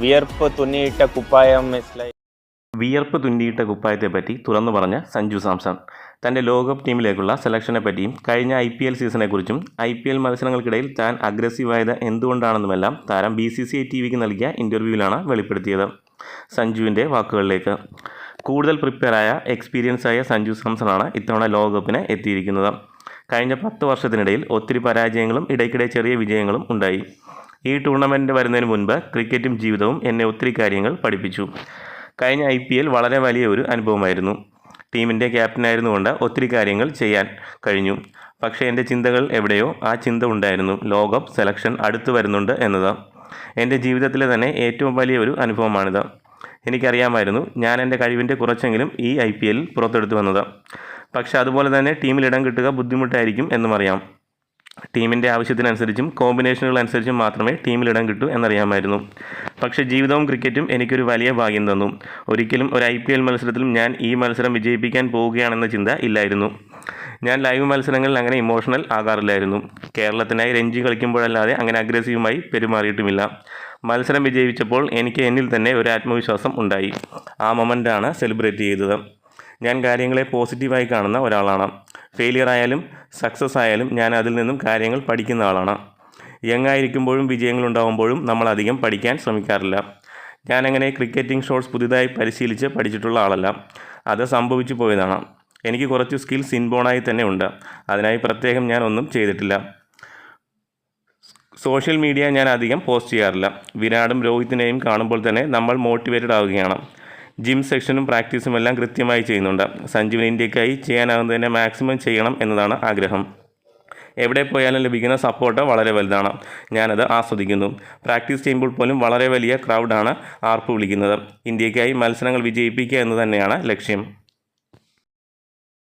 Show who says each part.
Speaker 1: വിയർപ്പ് തുന്നിയിട്ട കുപ്പായം is like
Speaker 2: വിയർപ്പ് തുന്നിയിട്ട കുപ്പായത്തെ പറ്റി തുറന്നു പറഞ്ഞ സഞ്ജു സാംസൺ. തന്റെ ലോകകപ്പ് ടീമിലേക്കുള്ള സെലക്ഷനെ പറ്റിയും കഴിഞ്ഞ ഐ പി എൽ സീസണെക്കുറിച്ചും ഐ പി എൽ മത്സരങ്ങൾക്കിടയിൽ താൻ അഗ്രസീവായത് എന്തുകൊണ്ടാണെന്നുമെല്ലാം താരം B C C I T വിക്ക് നൽകിയ ഇന്റർവ്യൂവിലാണ് വെളിപ്പെടുത്തിയത്. സഞ്ജുവിന്റെ വാക്കുകളിലേക്ക്. കൂടുതൽ പ്രിപ്പയറായ ആയ സഞ്ജു സാംസണാണ് ഇത്തവണ ലോകകപ്പിന് എത്തിയിരിക്കുന്നത്. കഴിഞ്ഞ പത്ത് വർഷത്തിനിടയിൽ ഒത്തിരി പരാജയങ്ങളും ഇടയ്ക്കിടെ ചെറിയ വിജയങ്ങളും ഉണ്ടായി. ഈ ടൂർണമെന്റ് വരുന്നതിന് മുൻപ് ക്രിക്കറ്റും ജീവിതവും എന്നെ ഒത്തിരി കാര്യങ്ങൾ പഠിപ്പിച്ചു. കഴിഞ്ഞ ഐ പി എൽ വളരെ വലിയ ഒരു അനുഭവമായിരുന്നു. ടീമിന്റെ ക്യാപ്റ്റനായിരുന്നുകൊണ്ട് ഒത്തിരി കാര്യങ്ങൾ ചെയ്യാൻ കഴിഞ്ഞു. പക്ഷേ എന്റെ ചിന്തകൾ എവിടെയോ ആ ചിന്ത ഉണ്ടായിരുന്നു. ലോകകപ്പ് സെലക്ഷൻ അടുത്തു വരുന്നുണ്ട് എന്നത്. എന്റെ ജീവിതത്തിലെ തന്നെ ഏറ്റവും വലിയ ഒരു അനുഭവമാണിത്. എനിക്കറിയാമായിരുന്നു ഞാൻ എന്റെ കഴിവിന്റെ കുറച്ചെങ്കിലും ഈ ഐ പി എല്ലിൽ പുറത്തെടുത്തു വന്നത്. പക്ഷേ അതുപോലെ തന്നെ ടീമിൽ ഇടം കിട്ടുക ബുദ്ധിമുട്ടായിരിക്കും എന്നും അറിയാം. ടീമിന്റെ ആവശ്യത്തിനനുസരിച്ചും കോമ്പിനേഷനുകൾ അനുസരിച്ചും മാത്രമേ ടീമിൽ ഇടം കിട്ടൂ എന്നറിയാമായിരുന്നു. പക്ഷേ ജീവിതവും ക്രിക്കറ്റും എനിക്കൊരു വലിയ ഭാഗ്യം തന്നു. ഒരിക്കലും ഒരു ഐ പി എൽ മത്സരത്തിലും ഞാൻ ഈ മത്സരം വിജയിപ്പിക്കാൻ പോവുകയാണെന്ന ചിന്ത ഇല്ലായിരുന്നു. ഞാൻ ലൈവ് മത്സരങ്ങളിൽ അങ്ങനെ ഇമോഷണൽ ആകാറില്ലായിരുന്നു. കേരളത്തിനായി രഞ്ജി കളിക്കുമ്പോഴല്ലാതെ അങ്ങനെ അഗ്രസീവുമായി പെരുമാറിയിട്ടുമില്ല. മത്സരം വിജയിച്ചപ്പോൾ എനിക്ക് എന്നിൽ തന്നെ ഒരു ആത്മവിശ്വാസം ഉണ്ടായി. ആ മൊമെന്റാണ് സെലിബ്രേറ്റ് ചെയ്തത്. ഞാൻ കാര്യങ്ങളെ പോസിറ്റീവായി കാണുന്ന ഒരാളാണ്. ഫെയിലിയർ ആയാലും സക്സസ് ആയാലും ഞാൻ അതിൽ നിന്നും കാര്യങ്ങൾ പഠിക്കുന്ന ആളാണ്. യങ് ആയിരിക്കുമ്പോഴും വിജയങ്ങൾ ഉണ്ടാകുമ്പോഴും നമ്മൾ അധികം പഠിക്കാൻ ശ്രമിക്കാറില്ല. ഞാനങ്ങനെ ക്രിക്കറ്റിംഗ് ഷോട്ട്സ് പുതിയതായി പരിശീലിച്ച് പഠിച്ചിട്ടുള്ള ആളല്ല. അത് സംഭവിച്ചു പോയതാണ്. എനിക്ക് കുറച്ച് സ്കിൽസ് ഇൻബോണായി തന്നെ ഉണ്ട്. അതിനായി പ്രത്യേകം ഞാൻ ഒന്നും ചെയ്തിട്ടില്ല. സോഷ്യൽ മീഡിയ ഞാൻ അധികം പോസ്റ്റ് ചെയ്യാറില്ല. വിരാടും രോഹിത്തിനെയും കാണുമ്പോൾ തന്നെ നമ്മൾ മോട്ടിവേറ്റഡ് ആവുകയാണ്. ജിം സെക്ഷനും പ്രാക്ടീസും എല്ലാം കൃത്യമായി ചെയ്യുന്നുണ്ട്. സഞ്ജുവിന് ഇന്ത്യക്കായി ചെയ്യാനാകുന്നതിനെ മാക്സിമം ചെയ്യണം എന്നതാണ് ആഗ്രഹം. എവിടെ പോയാലും ലഭിക്കുന്ന സപ്പോർട്ട് വളരെ വലുതാണ്. ഞാനത് ആസ്വദിക്കുന്നു. പ്രാക്ടീസ് ചെയ്യുമ്പോൾ പോലും വളരെ വലിയ ക്രൗഡാണ് ആർപ്പ് വിളിക്കുന്നത്. ഇന്ത്യക്കായി മത്സരങ്ങൾ വിജയിപ്പിക്കുക എന്ന് തന്നെയാണ് ലക്ഷ്യം.